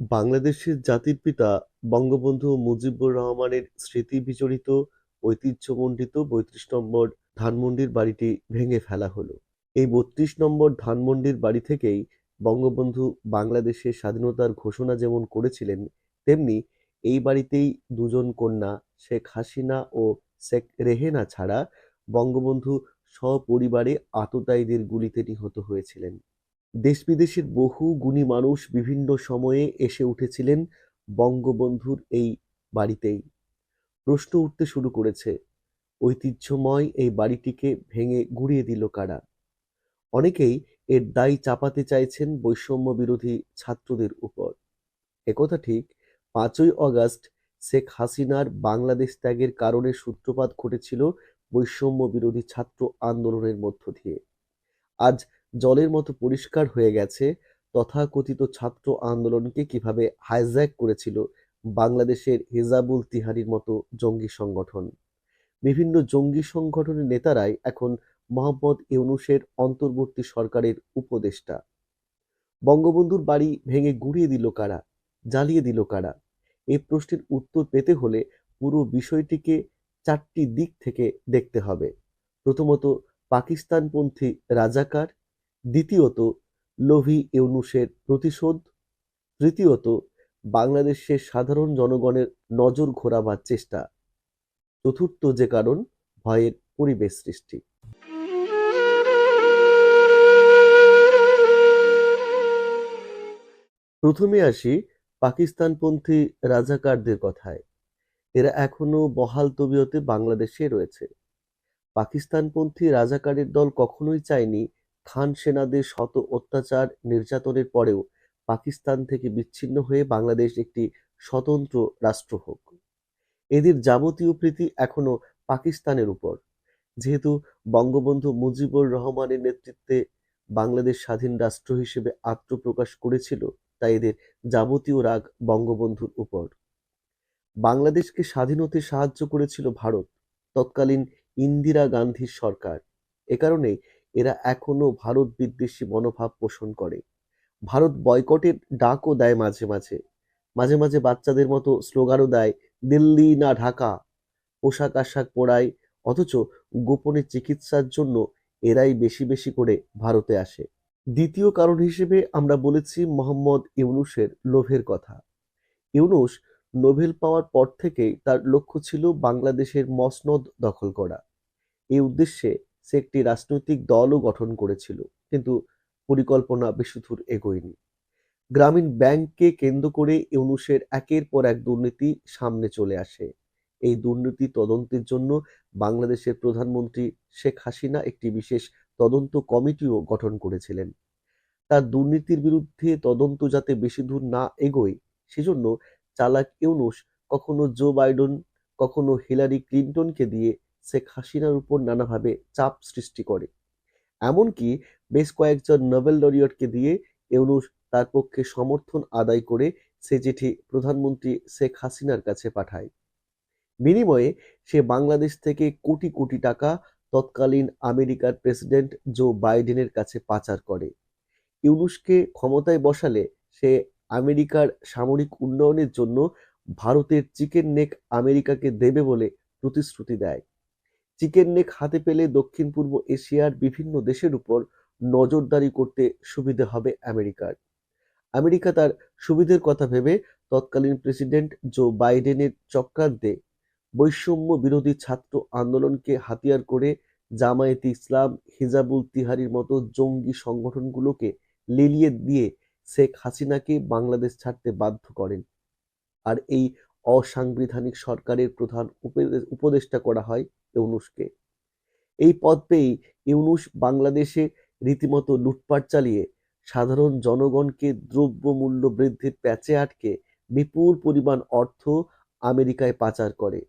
বাংলাদেশের জাতির পিতা বঙ্গবন্ধু মুজিবুর রহমানের স্মৃতি স্মৃতিবিজড়িত ঐতিহ্যমণ্ডিত বত্রিশ নম্বর ধানমন্ডির বাড়িটি ভেঙে ফেলা হলো। এই বত্রিশ নম্বর ধানমন্ডির বাড়ি থেকেই বঙ্গবন্ধু বাংলাদেশের স্বাধীনতার ঘোষণা যেমন করেছিলেন, তেমনি এই বাড়িতেই দুজন কন্যা, শেখ হাসিনা ও শেখ রেহেনা ছাড়া বঙ্গবন্ধু সপরিবারে আততায়ীদের গুলিতে নিহত হয়েছিলেন। দেশ বিদেশের বহু গুণী মানুষ বিভিন্ন সময়ে এসে উঠেছিলেন বঙ্গবন্ধুর এই বাড়িতেই। প্রশ্ন উঠতে শুরু করেছে, ঐতিহ্যময় এই বাড়িটিকে ভেঙে গুঁড়িয়ে দিল কারা? অনেকেই এর দায় চাপাতে চাইছেন বৈষম্য বিরোধী ছাত্রদের উপর। একথা ঠিক, পাঁচই অগাস্ট শেখ হাসিনার বাংলাদেশ ত্যাগের কারণে সূত্রপাত ঘটেছিল বৈষম্য বিরোধী ছাত্র আন্দোলনের মধ্য দিয়ে। আজ জলের মতো পরিষ্কার হয়ে গেছে, তথাকথিত ছাত্র আন্দোলনকে কীভাবে হাইজ্যাক করেছিল বাংলাদেশের হেজাবুল তিহারির মতো জঙ্গি সংগঠন। বিভিন্ন জঙ্গি সংগঠনের নেতারাই এখন মোহাম্মদ ইউনুসের অন্তর্বর্তী সরকারের উপদেষ্টা। বঙ্গবন্ধুর বাড়ি ভেঙে গুঁড়িয়ে দিল কারা? জ্বালিয়ে দিল কারা? এই প্রশ্নের উত্তর পেতে হলে পুরো বিষয়টিকে চারটি দিক থেকে দেখতে হবে। প্রথমত, পাকিস্তানপন্থী রাজাকার দ্বিতীয়ত, লোভী ইউনুসের প্রতিশোধ। তৃতীয়ত, বাংলাদেশের সাধারণ জনগণের নজর ঘোরাবার চেষ্টা। চতুর্থ যে কারণ, ভয়ের পরিবেশ সৃষ্টি। প্রথমে আসি পাকিস্তানপন্থী রাজাকারদের কথায়। এরা এখনও বহাল তবিয়তে বাংলাদেশে রয়েছে। পাকিস্তানপন্থী রাজাকারের দল কখনোই চায়নি খান সেনাদের শত অত্যাচার নির্যাতনের পরেও পাকিস্তান থেকে বিচ্ছিন্ন হয়ে বাংলাদেশ একটি স্বতন্ত্র রাষ্ট্র হোক। এদের যাবতীয় প্রীতি এখনও পাকিস্তানের উপর। যেহেতু বঙ্গবন্ধু মুজিবুর রহমানের নেতৃত্বে বাংলাদেশ স্বাধীন রাষ্ট্র হিসেবে আত্মপ্রকাশ করেছিল, তাই এদের যাবতীয় রাগ বঙ্গবন্ধুর উপর। বাংলাদেশকে স্বাধীন হতে সাহায্য করেছিল ভারত, তৎকালীন ইন্দিরা গান্ধীর সরকার। এ কারণেই এরা এখনও ভারত বিদ্বেষী মনোভাব পোষণ করে। ভারত বয়কটের ডাকও দেয় মাঝে মাঝে। মাঝে মাঝে বাচ্চাদের মতো স্লোগানও দেয়, দিল্লি না ঢাকা। পোশাক আশাক পরায়, অথচ গোপনে চিকিৎসার জন্য এরাই বেশি বেশি করে ভারতে আসে। দ্বিতীয় কারণ হিসেবে আমরা বলেছি মোহাম্মদ ইউনুসের লোভের কথা। ইউনুস নোবেল পাওয়ার পর থেকেই তার লক্ষ্য ছিল বাংলাদেশের মসনদ দখল করা। এই উদ্দেশ্যে সে একটি রাজনৈতিক দলও গঠন করেছিল, কিন্তু পরিকল্পনা বেশিদূর এগোয়নি। গ্রামীণ ব্যাংককে কেন্দ্র করে ইউনুসের একের পর এক দুর্নীতি সামনে চলে আসে। এই দুর্নীতি তদন্তের জন্য বাংলাদেশের প্রধানমন্ত্রী শেখ হাসিনা একটি বিশেষ তদন্ত কমিটিও গঠন করেছিলেন। তার দুর্নীতির বিরুদ্ধে তদন্ত যাতে বেশি দূর না এগোয়, সেজন্য চালাক ইউনুস কখনো জো বাইডেন, কখনো হিলারি ক্লিন্টনকে দিয়ে শেখ হাসিনার উপর নানাভাবে চাপ সৃষ্টি করে। এমনকি বেশ কয়েকজন নোবেল লরিয়টকে দিয়ে ইউনুস তার পক্ষে সমর্থন আদায় করে সে চিঠি প্রধানমন্ত্রী শেখ হাসিনার কাছে পাঠায়। বিনিময়ে সে বাংলাদেশ থেকে কোটি কোটি টাকা তৎকালীন আমেরিকার প্রেসিডেন্ট জো বাইডেনের কাছে পাচার করে। ইউনুসকে ক্ষমতায় বসালে সে আমেরিকার সামরিক উন্নয়নের জন্য ভারতের চিকেন নেক আমেরিকাকে দেবে বলে প্রতিশ্রুতি দেয়। চিকেন নেক হাতে পেলে দক্ষিণ পূর্ব এশিয়ার বিভিন্ন দেশের উপর নজরদারি করতে সুবিধে হবে আমেরিকার। আমেরিকা তার সুবিধের কথা ভেবে তৎকালীন প্রেসিডেন্ট জো বাইডেনের চক্রান্তে বৈষম্য বিরোধী ছাত্র আন্দোলনকে হাতিয়ার করে জামায়াতে ইসলাম, হিজাবুল তিহারির মতো জঙ্গি সংগঠনগুলোকে লেলিয়ে দিয়ে শেখ হাসিনাকে বাংলাদেশ ছাড়তে বাধ্য করেন। আর এই অসাংবিধানিক সরকারের প্রধান উপদে- উপদেষ্টা করা হয় ইউনুসকে। এই পদ পেয়েই ইউনুস বাংলাদেশে রীতিমতো লুটপাট চালিয়ে সাধারণ জনগণকে দ্রব্যমূল্য বৃদ্ধির প্যাচে আটকে বিপুল পরিমাণ অর্থ আমেরিকায় পাচার করে।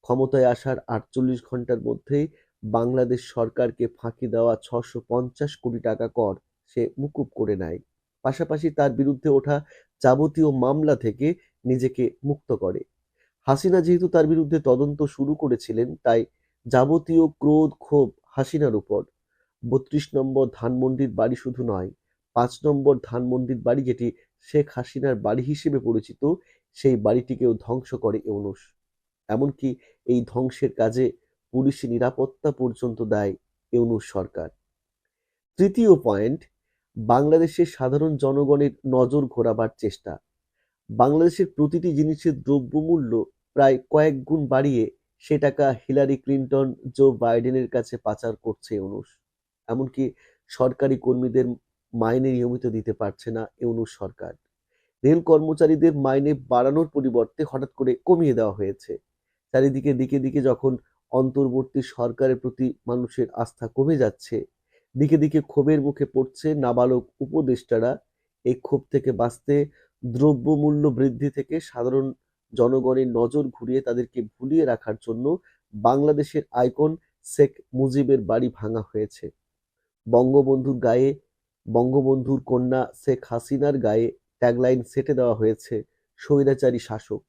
ক্ষমতায় আসার আটচল্লিশ ঘণ্টার মধ্যেই বাংলাদেশ সরকারকে ফাঁকি দেওয়া ছশো পঞ্চাশ কোটি টাকা কর সে মুকুব করে নেয়। পাশাপাশি তার বিরুদ্ধে ওঠা যাবতীয় মামলা থেকে নিজেকে মুক্ত করে। হাসিনা যেহেতু তার বিরুদ্ধে তদন্ত শুরু করেছিলেন, তাই যাবতীয় ক্রোধ, ক্ষোভ হাসিনার উপর। বত্রিশ নম্বর ধানমন্ডির বাড়ি শুধু নয়, পাঁচ নম্বর ধানমন্ডির বাড়ি যেটি শেখ হাসিনার বাড়ি হিসেবে পরিচিত, সেই বাড়িটিকেও ধ্বংস করে ইউনূস। এমনকি এই ধ্বংসের কাজে পুলিশি নিরাপত্তা পর্যন্ত দেয় ইউনূস সরকার। তৃতীয় পয়েন্ট, বাংলাদেশের সাধারণ জনগণের নজর ঘোরাবার চেষ্টা। বাংলাদেশের প্রতিটি জিনিসের দ্রব্যমূল্য প্রায় কয়েক গুণ বাড়িয়ে সে টাকা হিলারি ক্লিন্টন, জো বাইডেনের কাছে পাচার করছে ইউনূস। এমনকি সরকারি কর্মীদের মাইনে নিয়মিত দিতে পারছে না ইউনূস সরকার। রেল কর্মচারীদের মাইনে বাড়ানোর পরিবর্তে হঠাৎ করে কমিয়ে দেওয়া হয়েছে। চারিদিকে দিকে দিকে যখন অন্তর্বর্তী সরকারের প্রতি মানুষের আস্থা কমে যাচ্ছে, দিকে দিকে ক্ষোভের মুখে পড়ছে নাবালক উপদেষ্টারা। এই ক্ষোভ থেকে বাঁচতে দ্রব্যমূল্য বৃদ্ধি থেকে সাধারণ জনগণের নজর ঘুরিয়ে তাদেরকে ভুলিয়ে রাখার জন্য বাংলাদেশের আইকন শেখ মুজিবের বাড়ি ভাঙা হয়েছে। বঙ্গবন্ধুর গায়ে, বঙ্গবন্ধুর কন্যা শেখ হাসিনার গায়ে ট্যাগলাইন সেটে দেওয়া হয়েছে, স্বৈরাচারী শাসক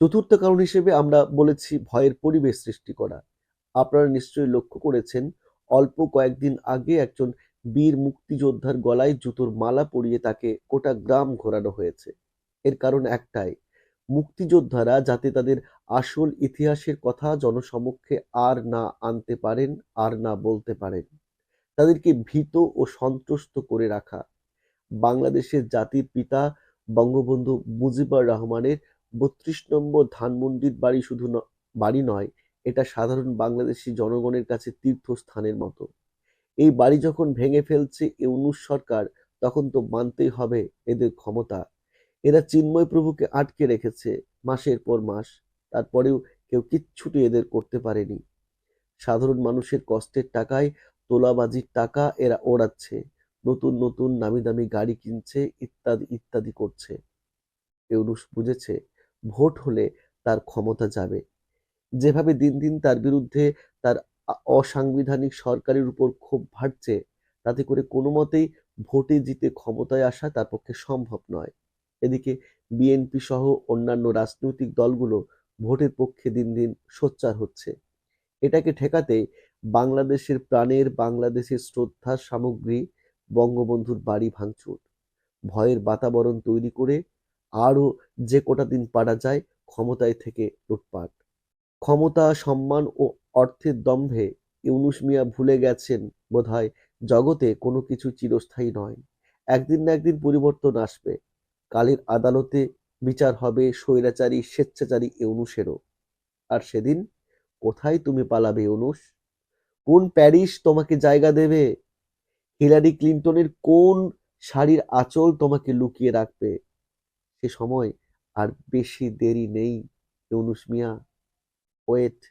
চতুর্থ কারণ হিসেবে আমরা বলেছি ভয়ের পরিবেশ সৃষ্টি করা। আপনারা নিশ্চয়ই লক্ষ্য করেছেন, অল্প কয়েকদিন আগে একজন বীর মুক্তিযোদ্ধার গলায় জুতোর মালা পরিয়ে তাকে গোটা গ্রাম ঘোরানো হয়েছে। এর কারণ একটাই, মুক্তিযোদ্ধারা যাতে তাদের আসল ইতিহাসের কথা জনসমক্ষে আর না আনতে পারেন, আর না বলতে পারেন। তাদেরকে ভীত ও সন্ত্রস্ত করে রাখা। বাংলাদেশের জাতির পিতা বঙ্গবন্ধু মুজিবুর রহমানের বত্রিশ নম্বর ধানমন্ডির বাড়ি শুধু বাড়ি নয়, এটা সাধারণ বাংলাদেশি জনগণের কাছে তীর্থস্থানের মতো। এই বাড়ি যখন ভেঙে ফেলছে ইউনূস সরকার, তখন তো মানতেই হবে এদের ক্ষমতা। এরা চিন্ময় প্রভুকে আটকে রেখেছে মাসের পর মাস, তারপরেও কেউ কিচ্ছুটি এদের করতে পারেনি। সাধারণ মানুষের কষ্টের টাকায় তোলাবাজির টাকা এরা ওড়াচ্ছে, নতুন নতুন নামি দামি গাড়ি কিনছে, ইত্যাদি ইত্যাদি করছে। ইউনূস বুঝেছে, ভোট হলে তার ক্ষমতা যাবে। যেভাবে দিন দিন তার বিরুদ্ধে তার অসাংবিধানিক সরকারের উপর ক্ষোভ বাড়ছে তাতে করে কোনো মতেই ভোটে জিতে ক্ষমতায় আসা তার পক্ষে সম্ভব নয়। এদিকে বিএনপি সহ অন্যান্য রাজনৈতিক দলগুলো ভোটের পক্ষে দিন দিন সোচ্চার হচ্ছে। এটাকে ঠেকাতে বাংলাদেশের প্রাণের বাংলাদেশের শ্রদ্ধার সামগ্রী বঙ্গবন্ধুর বাড়ি ভাঙচুর। ভয়ের বাতাবরণ তৈরি করে আরও যে কটা দিন পারা যায় ক্ষমতায় থেকে লুটপাট। ক্ষমতা, সম্মান ও অর্থের দম্ভে ইউনুস মিয়া ভুলে গেছেন বোধহয় জগতে কোনো কিছু চিরস্থায়ী নয়। একদিন না একদিন পরিবর্তন আসবে। কালের আদালতে বিচার হবে স্বৈরাচারী, স্বেচ্ছাচারী ইউনুসেরও। আর সেদিন কোথায় তুমি পালাবে ইউনুস? কোন প্যারিস তোমাকে জায়গা দেবে? হিলারি ক্লিন্টনের কোন শাড়ির আঁচল তোমাকে লুকিয়ে রাখবে? সে সময় আর বেশি দেরি নেই ইউনুস মিয়া। ওয়েট।